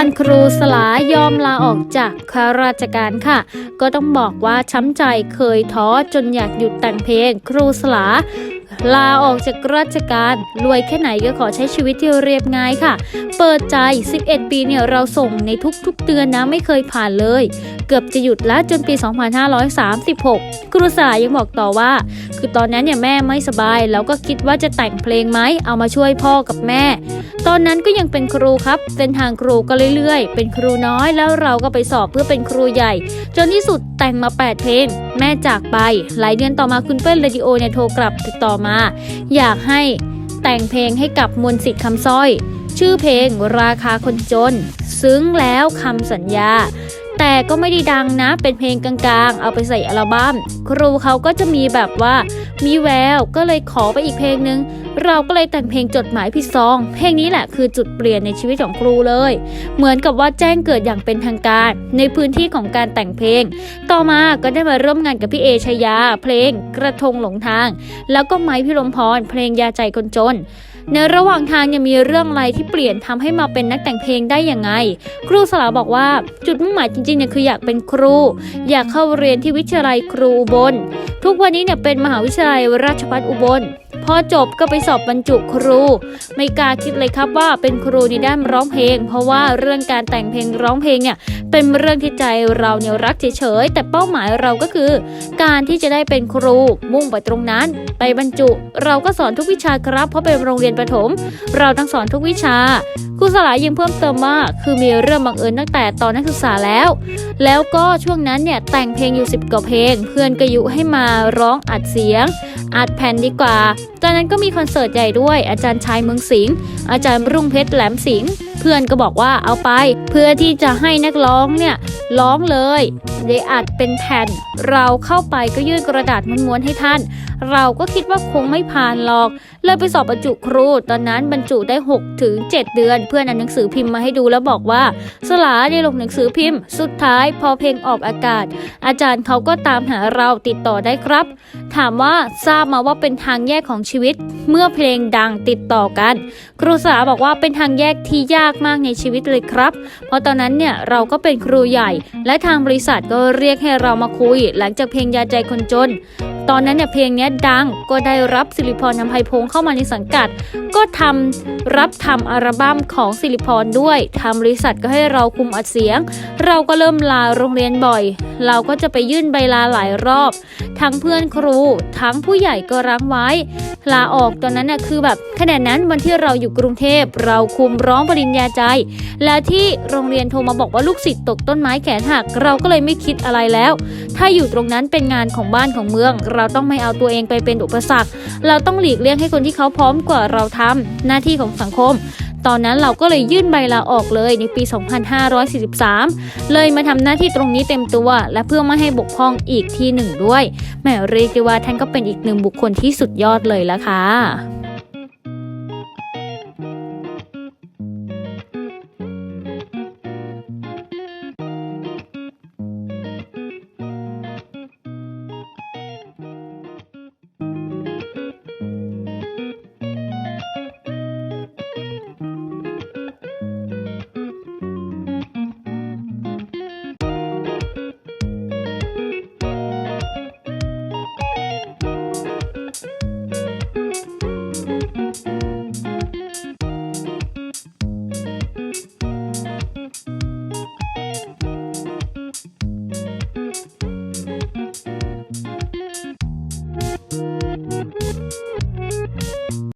านครูสลายอมลาออกจากข้าราชการค่ะ ก็ต้องบอกว่าช้ำใจเคยท้อจนอยากหยุดแต่งเพลง ครูสลาลาออกจากราชการรวยแค่ไหนก็ขอใช้ชีวิตที่เรียบง่ายค่ะ เปิดใจ 11 ปีเนี่ยเราส่งในทุกๆเดือนนะไม่เคยผ่านเลย เกือบจะหยุดแล้วจนปี 2536 ครูสลายังบอกต่อว่า คือตอนนั้นเนี่ยแม่ไม่สบาย แล้วก็คิดว่าจะแต่งเพลงไหมเอามาช่วยพ่อกับแม่ ตอนนั้นก็ยังเป็นครูครับ เส้นทางครูก็เรื่อยๆ เป็นครูน้อยแล้วเราก็ไปสอบเพื่อเป็นครูใหญ่ จนที่สุดแต่งมา 8 เพลง แม่จากไป หลายเดือนต่อมาคุณเปิ้ลเรดิโอเนี่ยโทรกลับติดต่อมา อยากให้แต่งเพลงให้กับมนต์สิทธิ์คำสร้อย ชื่อเพลงราคาคนจน ซึ้งแล้วคำสัญญาแต่ก็ไม่ได้ดังนะ เป็นเพลงกลางๆ เอาไปใส่อัลบั้ม ครูเขาก็จะมีแบบว่า มีแวว ก็เลยขอไปอีกเพลงนึง เราก็เลยแต่งเพลงจดหมายผิดซอง เพลงนี้แหละคือจุดเปลี่ยนในชีวิตของครูเลย เหมือนกับว่าแจ้งเกิดอย่างเป็นทางการ ในพื้นที่ของการแต่งเพลง ต่อมาก็ได้มาร่วมงานกับพี่เอชยา เพลงกระทงหลงทาง แล้วก็ไม้พิรมพรเพลงยาใจคนจนในระหว่างทางยังมีเรื่องอะไรที่เปลี่ยนทำให้มาเป็นนักแต่งเพลงได้ยังไง ครูสลาบอกว่าจุดมุ่งหมายจริงๆเนี่ยคืออยากเป็นครู อยากเข้าเรียนที่วิทยาลัยครูอุบล ทุกวันนี้เนี่ยเป็นมหาวิทยาลัยราชภัฏอุบล พอจบก็ไปสอบบรรจุครู ไม่กล้าคิดเลยครับว่าเป็นครูในด้านร้องเพลง เพราะว่าเรื่องการแต่งเพลงร้องเพลงเนี่ยเป็นเรื่องที่ใจเราเนี่ยรักเฉยๆแต่เป้าหมายเราก็คือ การที่จะได้เป็นครูมุ่งไปตรงนั้น ไปบรรจุ เราก็สอนทุกวิชาครับ เพราะเป็นโรงเรียนประถม เราต้องสอนทุกวิชาครูสลายยังเพิ่มเติมว่าคือมีเรื่องบังเอิญตั้งแต่ตอนนักศึกษาแล้ว แล้วก็ช่วงนั้นเนี่ยแต่งเพลงอยู่ 10กว่าเพลง เพื่อนก็ยุให้มาร้องอัดเสียง อัดแผ่นดีกว่าตอนนั้นก็มีคอนเสิร์ตใหญ่ด้วยอาจารย์ชายเมืองสิงห์อาจารย์รุ่งเพชรแหลมสิงห์เพื่อนก็บอกว่าเอาไป เพื่อที่จะให้นักร้องเนี่ยร้องเลยได้อัดเป็นแผ่น เราเข้าไปก็ยื่นกระดาษม้วนๆให้ท่าน เราก็คิดว่าคงไม่ผ่านหรอก เลยไปสอบบรรจุครู ตอนนั้นบรรจุได้6ถึง7เดือน เพื่อนเอาหนังสือพิมพ์มาให้ดูแล้วบอกว่า สลาได้ลงหนังสือพิมพ์ สุดท้ายพอเพลงออกอากาศ อาจารย์เขาก็ตามหาเราติดต่อได้ครับ ถามว่าทราบมาว่าเป็นทางแยกของชีวิต เมื่อเพลงดังติดต่อกัน ครูสลาบอกว่าเป็นทางแยกที่ยากมากในชีวิตเลยครับ เพราะตอนนั้นเนี่ยเราก็เป็นครูใหญ่ และทางบริษัทก็เรียกให้เรามาคุย หลังจากเพลงยาใจคนจน ตอนนั้นเนี่ยเพลงนี้ดังก็ได้รับสิริพรนำไพพงศ์เข้ามาในสังกัด ก็ทำรับทำอัลบั้มของสิริพรด้วยทางบริษัทก็ให้เราคุมอัดเสียง เราก็เริ่มลาโรงเรียนบ่อย เราก็จะไปยื่นใบลาหลายรอบ ทั้งเพื่อนครู ทั้งผู้ใหญ่ก็รั้งไว้ ลาออกตอนนั้นน่ะคือแบบขณะนั้นวันที่เราอยู่กรุงเทพเราคุมร้องปริญญาใจ แล้วที่โรงเรียนโทรมาบอกว่าลูกศิษย์ตกต้นไม้แขนหักเราก็เลยไม่คิดอะไรแล้ว ถ้าอยู่ตรงนั้นเป็นงานของบ้านของเมือง เราต้องไม่เอาตัวเองไปเป็นอุปสรรค เราต้องหลีกเลี่ยงให้คนที่เขาพร้อมกว่าเราทำหน้าที่ของสังคม ตอนนั้นเราก็เลยยื่นใบลาออกเลยในปี 2543 เลยมาทำหน้าที่ตรงนี้เต็มตัว และเพื่อไม่ให้บกพร่องอีกที่หนึ่งด้วยแหมเรียกได้ว่าท่านก็เป็นอีกหนึ่งบุคคลที่สุดยอดเลยละค่ะ